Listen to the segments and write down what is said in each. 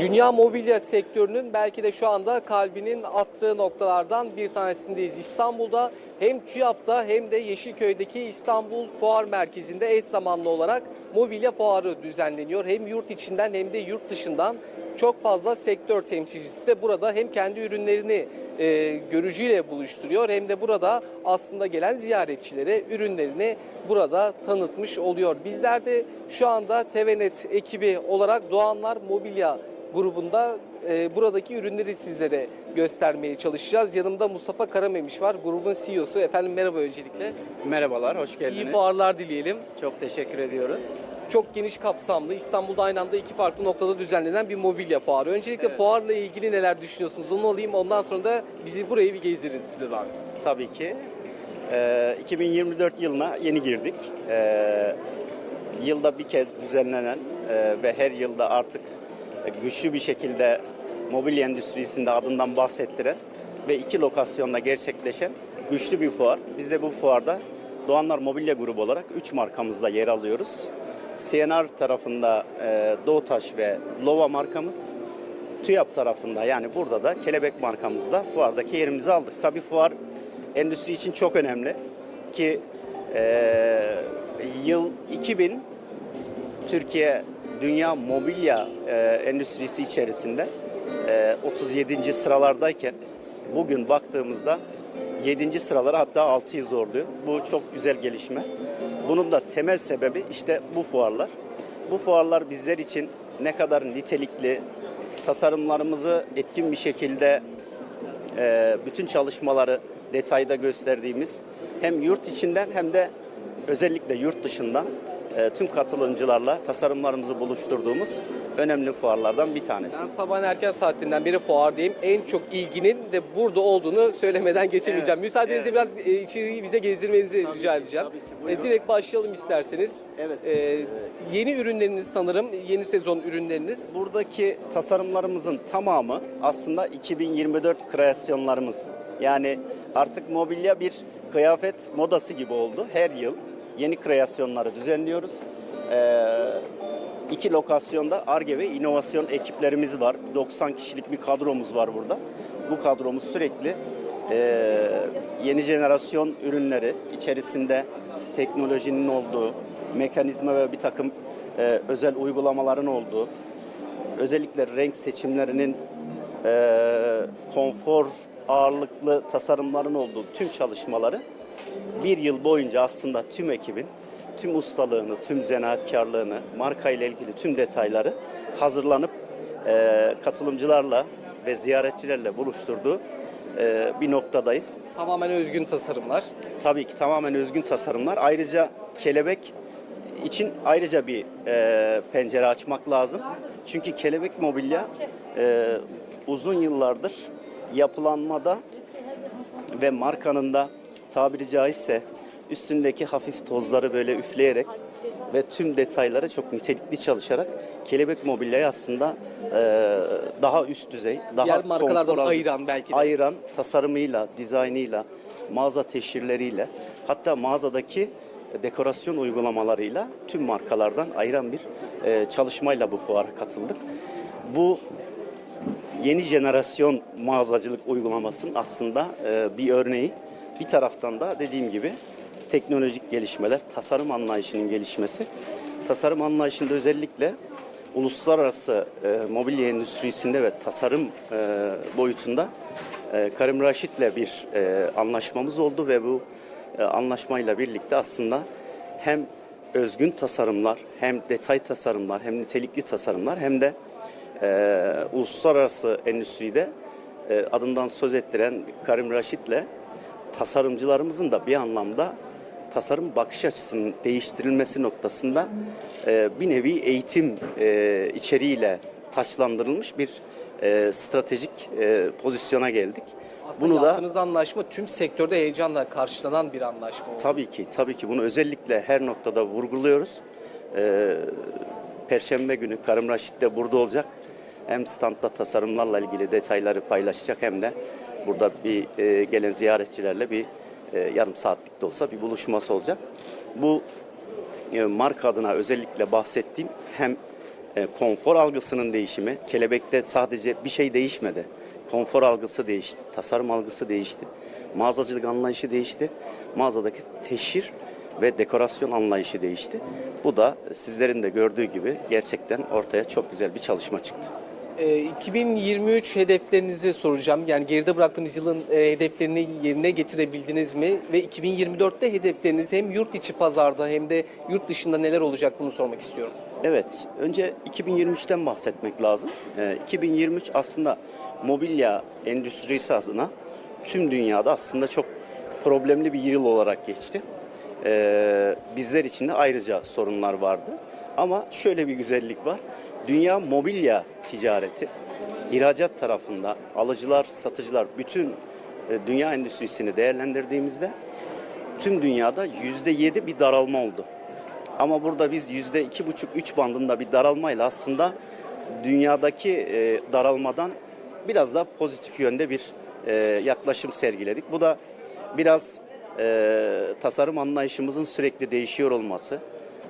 Dünya mobilya sektörünün belki de şu anda kalbinin attığı noktalardan bir tanesindeyiz. İstanbul'da hem TÜYAP'ta hem de Yeşilköy'deki İstanbul Fuar Merkezi'nde eş zamanlı olarak mobilya fuarı düzenleniyor. Hem yurt içinden hem de yurt dışından çok fazla sektör temsilcisi de burada hem kendi ürünlerini e, görücüyle buluşturuyor hem de burada aslında gelen ziyaretçilere ürünlerini burada tanıtmış oluyor. Bizler de şu anda TVNet ekibi olarak Doğanlar Mobilya grubunda e, buradaki ürünleri sizlere göstermeye çalışacağız. Yanımda Mustafa Karamemiş var, grubun CEO'su. Efendim merhaba öncelikle. Merhabalar, hoş İyi geldiniz. fuarlar dileyelim. Çok teşekkür ediyoruz. Çok geniş kapsamlı, İstanbul'da aynı anda iki farklı noktada düzenlenen bir mobilya fuarı. Öncelikle Evet. fuarla ilgili neler düşünüyorsunuz? Onu alayım, ondan sonra da bizi burayı bir gezdirin size zahmet. Tabii ki. Ee, 2024 yılına yeni girdik. Ee, yılda bir kez düzenlenen e, ve her yılda artık güçlü bir şekilde mobilya endüstrisinde adından bahsettiren ve iki lokasyonda gerçekleşen güçlü bir fuar. Biz de bu fuarda Doğanlar Mobilya Grubu olarak 3 markamızla yer alıyoruz. CNR tarafında e, Doğutaş ve Lova markamız, TÜYAP tarafında yani burada da Kelebek markamızla fuardaki yerimizi aldık. Tabii fuar endüstri için çok önemli ki e, yıl 2000 Türkiye dünya mobilya e, endüstrisi içerisinde e, 37. sıralardayken bugün baktığımızda 7. sıralara hatta 6'yı zorluyor. Bu çok güzel gelişme. Bunun da temel sebebi işte bu fuarlar. Bu fuarlar bizler için ne kadar nitelikli, tasarımlarımızı etkin bir şekilde e, bütün çalışmaları detayda gösterdiğimiz hem yurt içinden hem de özellikle yurt dışından e, tüm katılımcılarla tasarımlarımızı buluşturduğumuz önemli fuarlardan bir tanesi. Ben sabahın erken saatinden beri fuardayım. En çok ilginin de burada olduğunu söylemeden geçemeyeceğim. Evet, Müsaadenizle evet. biraz e, içeriği bize gezdirmenizi Tabii rica ki, edeceğim. tabii ki. E, direkt başlayalım isterseniz. Evet. E, Yeni ürünleriniz sanırım, yeni sezon ürünleriniz. Buradaki tasarımlarımızın tamamı aslında 2024 kreasyonlarımız. Yani artık mobilya bir kıyafet modası gibi oldu. Her yıl yeni kreasyonları düzenliyoruz. Ee, iki lokasyonda ARGE ve inovasyon ekiplerimiz var. 90 kişilik bir kadromuz var burada. Bu kadromuz sürekli e, yeni jenerasyon ürünleri içerisinde teknolojinin olduğu, mekanizma ve bir takım e, özel uygulamaların olduğu, özellikle renk seçimlerinin e, konfor ağırlıklı tasarımların olduğu tüm çalışmaları bir yıl boyunca aslında tüm ekibin tüm ustalığını, tüm zanaatkarlığını, marka ile ilgili tüm detayları hazırlanıp e, katılımcılarla ve ziyaretçilerle buluşturduğu e, bir noktadayız. Tamamen özgün tasarımlar. Tabii ki tamamen özgün tasarımlar. Ayrıca kelebek için ayrıca bir e, pencere açmak lazım. Çünkü kelebek mobilya e, uzun yıllardır yapılanmada ve markanın da tabiri caizse üstündeki hafif tozları böyle üfleyerek ve tüm detayları çok nitelikli çalışarak kelebek mobilyayı aslında e, daha üst düzey, daha Diğer markalardan konfor ayıran belki de. ayıran tasarımıyla, dizaynıyla, mağaza teşhirleriyle hatta mağazadaki dekorasyon uygulamalarıyla tüm markalardan ayıran bir e, çalışmayla bu fuara katıldık. Bu yeni jenerasyon mağazacılık uygulamasının aslında e, bir örneği. Bir taraftan da dediğim gibi teknolojik gelişmeler, tasarım anlayışının gelişmesi. Tasarım anlayışında özellikle uluslararası e, mobilya endüstrisinde ve tasarım e, boyutunda e, Karim Raşit'le bir e, anlaşmamız oldu ve bu e, anlaşmayla birlikte aslında hem özgün tasarımlar, hem detay tasarımlar, hem nitelikli tasarımlar hem de e, uluslararası endüstride e, adından söz ettiren Karim Raşit'le tasarımcılarımızın da bir anlamda tasarım bakış açısının değiştirilmesi noktasında e, bir nevi eğitim e, içeriğiyle taçlandırılmış bir e, stratejik e, pozisyona geldik. Aslında Bunu da yaptığınız anlaşma tüm sektörde heyecanla karşılanan bir anlaşma oldu. Tabii ki, tabii ki bunu özellikle her noktada vurguluyoruz. Ee, Perşembe günü Karım Raşit de burada olacak. Hem standta tasarımlarla ilgili detayları paylaşacak hem de burada bir e, gelen ziyaretçilerle bir e, yarım saatlik de olsa bir buluşması olacak. Bu e, marka adına özellikle bahsettiğim hem e, konfor algısının değişimi. Kelebekte sadece bir şey değişmedi. Konfor algısı değişti, tasarım algısı değişti, mağazacılık anlayışı değişti, mağazadaki teşhir ve dekorasyon anlayışı değişti. Bu da sizlerin de gördüğü gibi gerçekten ortaya çok güzel bir çalışma çıktı. Ee, 2023 hedeflerinizi soracağım. Yani geride bıraktığınız yılın e, hedeflerini yerine getirebildiniz mi? Ve 2024'te hedefleriniz hem yurt içi pazarda hem de yurt dışında neler olacak bunu sormak istiyorum. Evet, önce 2023'ten bahsetmek lazım. Ee, 2023 aslında mobilya endüstrisi adına tüm dünyada aslında çok problemli bir yıl olarak geçti. Ee, bizler için de ayrıca sorunlar vardı. Ama şöyle bir güzellik var. Dünya mobilya ticareti ihracat tarafında alıcılar, satıcılar bütün e, dünya endüstrisini değerlendirdiğimizde tüm dünyada %7 bir daralma oldu. Ama burada biz yüzde iki buçuk, üç bandında bir daralmayla aslında dünyadaki e, daralmadan biraz daha pozitif yönde bir e, yaklaşım sergiledik. Bu da biraz e, tasarım anlayışımızın sürekli değişiyor olması,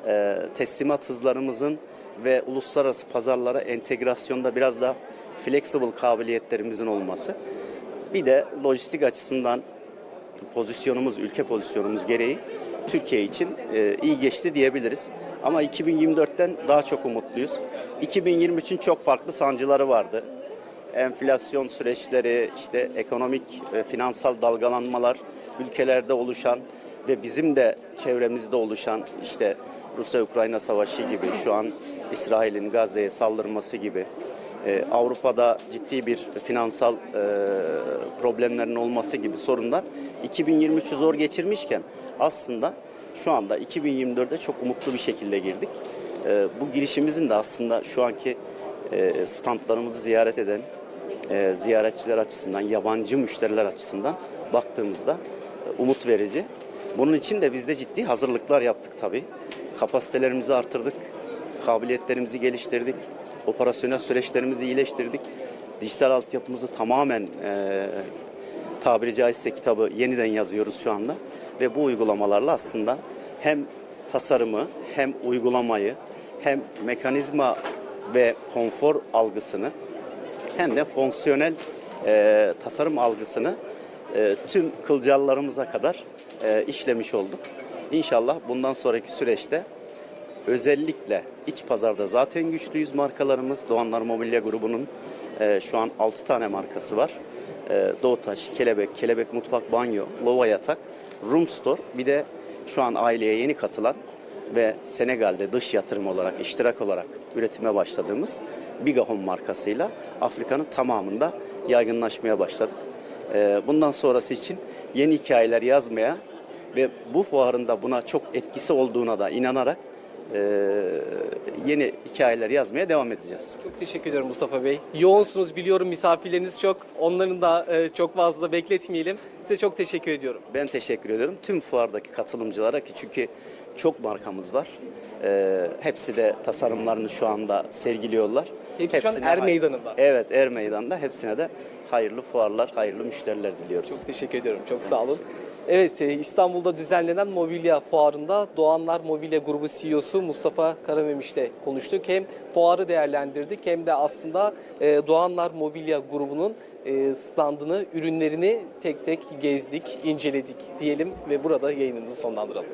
e, teslimat hızlarımızın ve uluslararası pazarlara entegrasyonda biraz da flexible kabiliyetlerimizin olması. Bir de lojistik açısından pozisyonumuz, ülke pozisyonumuz gereği Türkiye için e, iyi geçti diyebiliriz. Ama 2024'ten daha çok umutluyuz. 2023'ün çok farklı sancıları vardı. Enflasyon süreçleri, işte ekonomik ve finansal dalgalanmalar, ülkelerde oluşan ve bizim de çevremizde oluşan işte Rusya-Ukrayna savaşı gibi, şu an İsrail'in Gazze'ye saldırması gibi, e, Avrupa'da ciddi bir finansal e, problemlerin olması gibi sorunlar 2023'ü zor geçirmişken aslında şu anda 2024'e çok umutlu bir şekilde girdik. E, bu girişimizin de aslında şu anki e, standlarımızı ziyaret eden e, ziyaretçiler açısından, yabancı müşteriler açısından baktığımızda e, umut verici. Bunun için de biz de ciddi hazırlıklar yaptık tabii. Kapasitelerimizi artırdık, kabiliyetlerimizi geliştirdik, operasyonel süreçlerimizi iyileştirdik. Dijital altyapımızı tamamen e, tabiri caizse kitabı yeniden yazıyoruz şu anda. Ve bu uygulamalarla aslında hem tasarımı hem uygulamayı hem mekanizma ve konfor algısını hem de fonksiyonel e, tasarım algısını e, tüm kılcallarımıza kadar e, işlemiş olduk. İnşallah bundan sonraki süreçte özellikle iç pazarda zaten güçlüyüz markalarımız. Doğanlar Mobilya grubunun e, şu an 6 tane markası var. E, Doğutaş, Kelebek, Kelebek Mutfak Banyo, Lova Yatak, Room Store bir de şu an aileye yeni katılan ve Senegal'de dış yatırım olarak, iştirak olarak üretime başladığımız Biga Home markasıyla Afrika'nın tamamında yaygınlaşmaya başladık. Ee, Bundan sonrası için yeni hikayeler yazmaya ve bu fuarın da buna çok etkisi olduğuna da inanarak yeni hikayeler yazmaya devam edeceğiz. Çok teşekkür ediyorum Mustafa Bey. Yoğunsunuz biliyorum misafirleriniz çok. Onların da e, çok fazla bekletmeyelim. Size çok teşekkür ediyorum. Ben teşekkür ediyorum tüm fuardaki katılımcılara ki çünkü çok markamız var. Ee, hepsi de tasarımlarını şu anda sergiliyorlar. Hepsi şu an Hepsine Er Meydanı'nda. Evet Er Meydan'da hepsine de hayırlı fuarlar, hayırlı müşteriler diliyoruz. Çok teşekkür ediyorum. Çok sağ olun. Evet, e, İstanbul'da düzenlenen mobilya fuarında Doğanlar Mobilya Grubu CEO'su Mustafa Karamemiş'le konuştuk. Hem fuarı değerlendirdik hem de aslında e, Doğanlar Mobilya Grubu'nun e, standını, ürünlerini tek tek gezdik, inceledik diyelim ve burada yayınımızı sonlandıralım.